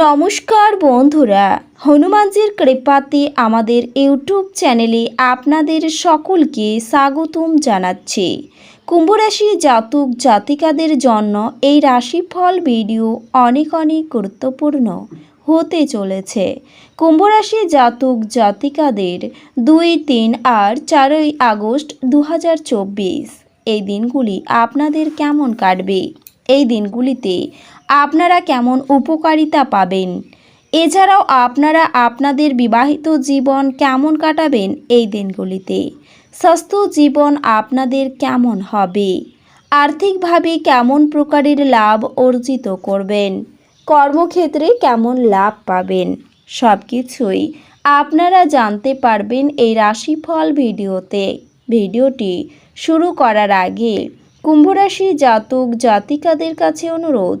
নমস্কার বন্ধুরা, হনুমানজির কৃপাতে আমাদের ইউটিউব চ্যানেলে আপনাদের সকলকে স্বাগতম জানাচ্ছি। কুম্ভরাশি জাতক জাতিকাদের জন্য এই রাশিফল ভিডিও অনেক অনেক গুরুত্বপূর্ণ হতে চলেছে। কুম্ভরাশি জাতক জাতিকাদের দুই, তিন আর চারই আগস্ট দু হাজার চব্বিশ। এই দিনগুলি আপনাদের কেমন কাটবে? এই দিনগুলিতে আপনারা কেমন উপকারিতা পাবেন? এছাড়াও আপনারা আপনাদের বিবাহিত জীবন কেমন কাটাবেন এই দিনগুলিতে? স্বাস্থ্য জীবন আপনাদের কেমন হবে? আর্থিকভাবে কেমন প্রকারের লাভ অর্জিত করবেন? কর্মক্ষেত্রে কেমন লাভ পাবেন? সব কিছুই আপনারা জানতে পারবেন এই রাশিফল ভিডিওতে। ভিডিওটি শুরু করার আগে কুম্ভরাশি জাতক জাতিকাদের কাছে অনুরোধ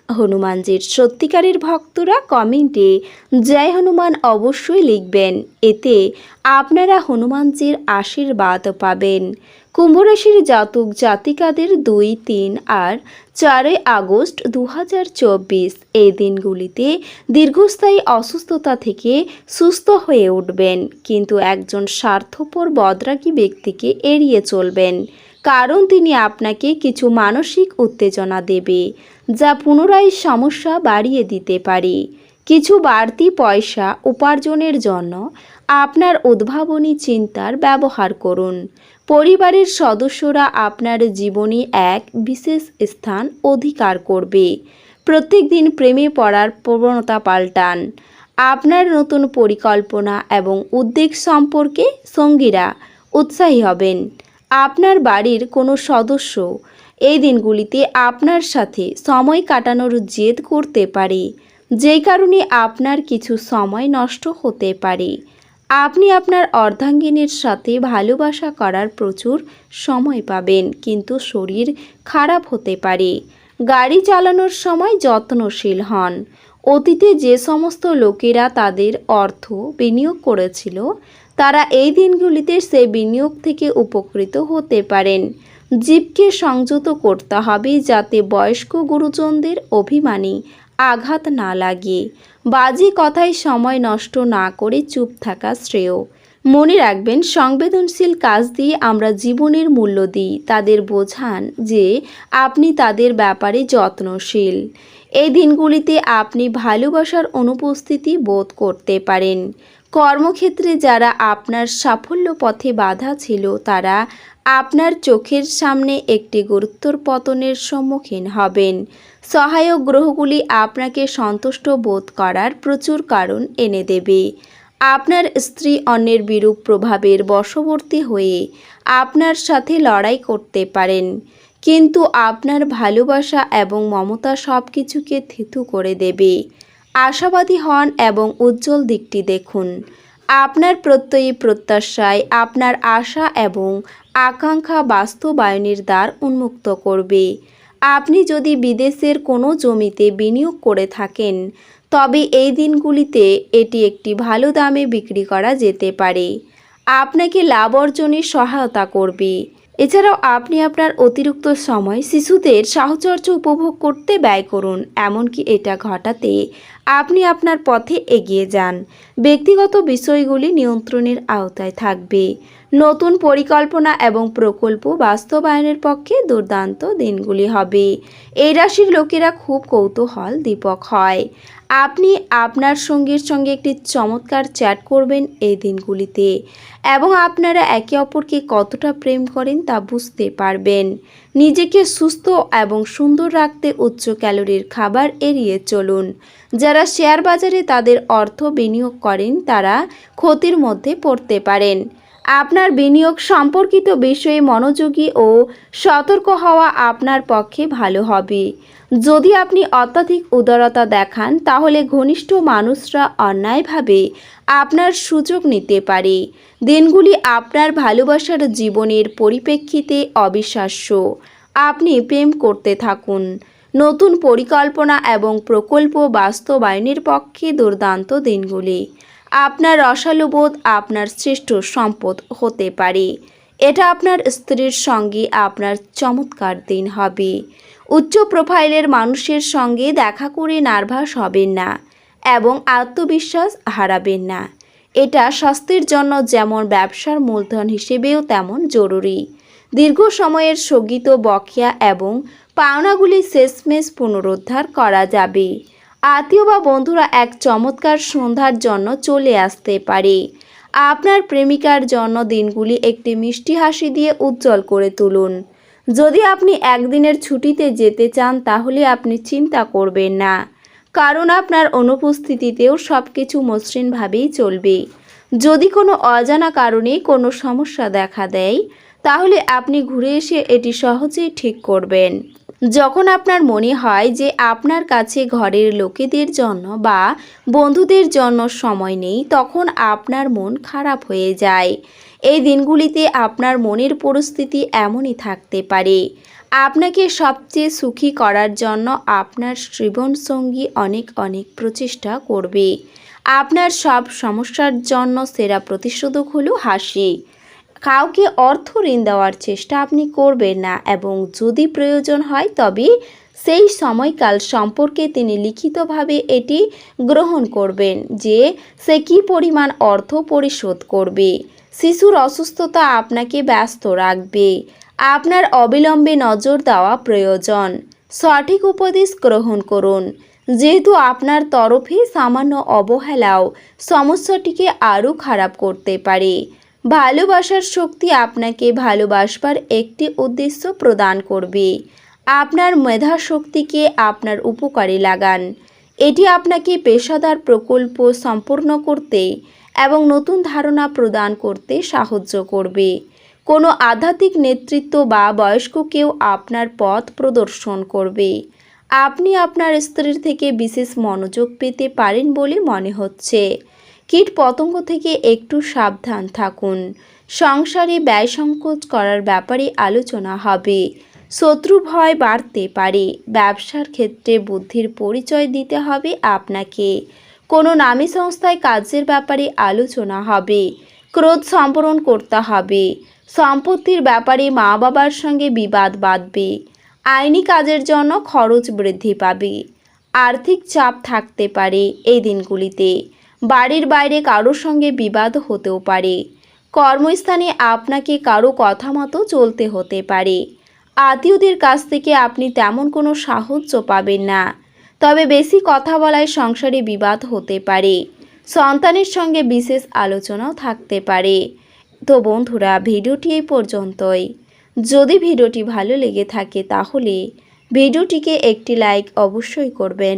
হনুমানজির সত্যিকারের ভক্তরা কমেন্টে জয় হনুমান অবশ্যই লিখবেন। এতে আপনারা হনুমানজির আশীর্বাদ পাবেন। কুম্ভরাশির জাতক জাতিকাদের দুই, তিন আর চারই আগস্ট দু হাজার চব্বিশ এই দিনগুলিতে দীর্ঘস্থায়ী অসুস্থতা থেকে সুস্থ হয়ে উঠবেন। কিন্তু একজন স্বার্থপর বদরাগী ব্যক্তিকে এড়িয়ে চলবেন। কারণ তিনি আপনাকে কিছু মানসিক উত্তেজনা দেবে, যা পুনরায় সমস্যা বাড়িয়ে দিতে পারে। কিছু বাড়তি পয়সা উপার্জনের জন্য আপনার উদ্ভাবনী চিন্তার ব্যবহার করুন। পরিবারের সদস্যরা আপনার জীবনে এক বিশেষ স্থান অধিকার করবে। প্রত্যেক দিন প্রেমে পড়ার প্রবণতা পাল্টান। আপনার নতুন পরিকল্পনা এবং উদ্বেগ সম্পর্কে সঙ্গীরা উৎসাহী হবেন। আপনার বাড়ির কোনো সদস্য এই দিনগুলিতে আপনার সাথে সময় কাটানোর জেদ করতে পারে। যেই কারণে আপনার কিছু সময় নষ্ট হতে পারে। আপনি আপনার অর্ধাঙ্গিনীর সাথে ভালোবাসা করার প্রচুর সময় পাবেন, কিন্তু শরীর খারাপ হতে পারে। গাড়ি চালানোর সময় যত্নশীল হন। অতীতে যে সমস্ত লোকেরা তাদের অর্থ বিনিয়োগ করেছিল তারা এই দিনগুলিতে সেই বিনিয়োগ থেকে উপকৃত হতে পারেন। জীবকে সংযত করতে হবে যাতে বয়স্ক গুরুজনদের অভিমানী আঘাত না লাগে। বাজি কথায় সময় নষ্ট না করে চুপ থাকা শ্রেয়। মনে রাখবেন, সংবেদনশীল কাজ দিয়ে আমরা জীবনের মূল্য দিই। তাদের বোঝান যে আপনি তাদের ব্যাপারে যত্নশীল। এই দিনগুলিতে আপনি ভালোবাসার অনুপস্থিতি বোধ করতে পারেন। কর্মক্ষেত্রে যারা আপনার সাফল্য পথে বাধা ছিল, তারা আপনার চোখের সামনে একটি গুরুত্বর পতনের সম্মুখীন হবেন। সহায়ক গ্রহগুলি আপনাকে সন্তুষ্ট বোধ করার প্রচুর কারণ এনে দেবে। আপনার স্ত্রী অন্যের বিরূপ প্রভাবের বশবর্তী হয়ে আপনার সাথে লড়াই করতে পারেন। কিন্তু আপনার ভালোবাসা এবং মমতা সব কিছুকে থিতু করে দেবে। আশাবাদী হন এবং উজ্জ্বল দিকটি দেখুন। আপনার প্রত্যয়ী প্রত্যাশায় আপনার আশা এবং আকাঙ্ক্ষা বাস্তবায়নের দ্বার উন্মুক্ত করবে। আপনি যদি বিদেশের কোনো জমিতে বিনিয়োগ করে থাকেন, তবে এই দিনগুলিতে এটি একটি ভালো দামে বিক্রি করা যেতে পারে। আপনাকে লাভ অর্জনে সহায়তা করবে। এছাড়াও আপনি আপনার অতিরিক্ত সময় শিশুদের সাহচর্য উপভোগ করতে ব্যয় করুন, এমনকি এটা ঘটাতে আপনি আপনার পথে এগিয়ে যান। ব্যক্তিগত বিষয়গুলি নিয়ন্ত্রণের আওতায় থাকবে। নতুন পরিকল্পনা এবং প্রকল্প বাস্তবায়নের পক্ষে দুর্দান্ত দিনগুলি হবে। এই রাশির লোকেরা খুব কৌতূহল দীপক হয়। আপনি আপনার সঙ্গীর সঙ্গে একটি চমৎকার চ্যাট করবেন এই দিনগুলিতে এবং আপনারা একে অপরকে কতটা প্রেম করেন তা বুঝতে পারবেন। নিজেকে সুস্থ এবং সুন্দর রাখতে উচ্চ ক্যালোরির খাবার এড়িয়ে চলুন। যারা শেয়ার বাজারে তাদের অর্থ বিনিয়োগ করেন তারা ক্ষতির মধ্যে পড়তে পারেন। আপনার বিনিয়োগ সম্পর্কিত বিষয়ে মনোযোগী ও সতর্ক হওয়া আপনার পক্ষে ভালো হবে। যদি আপনি অত্যাধিক উদারতা দেখান, তাহলে ঘনিষ্ঠ মানুষরা অন্যায়ভাবে আপনার সুযোগ নিতে পারে। দিনগুলি আপনার ভালোবাসার জীবনের পরিপ্রেক্ষিতে অবিশ্বাস্য। আপনি প্রেম করতে থাকুন। নতুন পরিকল্পনা এবং প্রকল্প বাস্তবায়নের পক্ষে দুর্দান্ত দিনগুলি। আপনার রসালোবোধ আপনার শ্রেষ্ঠ সম্পদ হতে পারে। এটা আপনার স্ত্রীর সঙ্গে আপনার চমৎকার দিন হবে। উচ্চ প্রোফাইলের মানুষের সঙ্গে দেখা করে নার্ভাস হবেন না এবং আত্মবিশ্বাস হারাবেন না। এটা স্বাস্থ্যের জন্য যেমন ব্যবসার মূলধন হিসেবেও তেমন জরুরি। দীর্ঘ সময়ের স্থগিত বকেয়া এবং পাওনাগুলি শেষমেশ পুনরুদ্ধার করা যাবে। আত্মীয় বা বন্ধুরা এক চমৎকার সন্ধ্যার জন্য চলে আসতে পারে। আপনার প্রেমিকার জন্য দিনগুলি একটি মিষ্টি হাসি দিয়ে উজ্জ্বল করে তুলুন। যদি আপনি একদিনের ছুটিতে যেতে চান, তাহলে আপনি চিন্তা করবেন না। কারণ আপনার অনুপস্থিতিতেও সব কিছু মসৃণভাবেই চলবে। যদি কোনো অজানা কারণে কোনো সমস্যা দেখা দেয়, তাহলে আপনি ঘুরে এসে এটি সহজেই ঠিক করবেন। যখন আপনার মনে হয় যে আপনার কাছে ঘরের লোকেদের জন্য বা বন্ধুদের জন্য সময় নেই, তখন আপনার মন খারাপ হয়ে যায়। এই দিনগুলিতে আপনার মনের পরিস্থিতি এমনই থাকতে পারে। আপনাকে সবচেয়ে সুখী করার জন্য আপনার জীবনসঙ্গী অনেক অনেক প্রচেষ্টা করবে। আপনার সব সমস্যার জন্য সেরা প্রতিষেধক হলো হাসি। কাউকে অর্থ ঋণ দেওয়ার চেষ্টা আপনি করবেন না এবং যদি প্রয়োজন হয় তবে সেই সময়কাল সম্পর্কে তিনি লিখিতভাবে এটি গ্রহণ করবেন যে সে কী পরিমাণ অর্থ পরিশোধ করবে। শিশুর অসুস্থতা আপনাকে ব্যস্ত রাখবে। আপনার অবিলম্বে নজর দেওয়া প্রয়োজন। সঠিক উপদেশ গ্রহণ করুন। যেহেতু আপনার তরফে সামান্য অবহেলাও সমস্যাটিকে আরও খারাপ করতে পারে। ভালোবাসার শক্তি আপনাকে ভালোবাসবার একটি উদ্দেশ্য প্রদান করবে। আপনার মেধা শক্তিকে আপনার উপকারে লাগান। এটি আপনাকে পেশাদার প্রকল্প সম্পূর্ণ করতে এবং নতুন ধারণা প্রদান করতে সাহায্য করবে। কোনো আধ্যাত্মিক নেতৃত্ব বা বয়স্ক কেউ আপনার পথ প্রদর্শন করবে। আপনি আপনার স্ত্রীর থেকে বিশেষ মনোযোগ পেতে পারেন বলে মনে হচ্ছে। কীট পতঙ্গ থেকে একটু সাবধান থাকুন। সংসারে ব্যয় সংকোচ করার ব্যাপারে আলোচনা হবে। শত্রু ভয় বাড়তে পারে। ব্যবসার ক্ষেত্রে বুদ্ধির পরিচয় দিতে হবে আপনাকে। কোনো নামী সংস্থায় কাজের ব্যাপারে আলোচনা হবে। ক্রোধ সম্বরণ করতে হবে। সম্পত্তির ব্যাপারে মা বাবার সঙ্গে বিবাদ বাঁধবে। আইনি কাজের জন্য খরচ বৃদ্ধি পাবে। আর্থিক চাপ থাকতে পারে এই দিনগুলিতে। বাড়ির বাইরে কারোর সঙ্গে বিবাদ হতেও পারে। কর্মস্থানে আপনাকে কারও কথা মতো চলতে হতে পারে। আত্মীয়দের কাছ থেকে আপনি তেমন কোনো সাহায্য পাবেন না। তবে বেশি কথা বলায় সংসারে বিবাদ হতে পারে। সন্তানের সঙ্গে বিশেষ আলোচনাও থাকতে পারে। তো বন্ধুরা, ভিডিওটি এই পর্যন্তই। যদি ভিডিওটি ভালো লেগে থাকে তাহলে ভিডিওটিকে একটি লাইক অবশ্যই করবেন।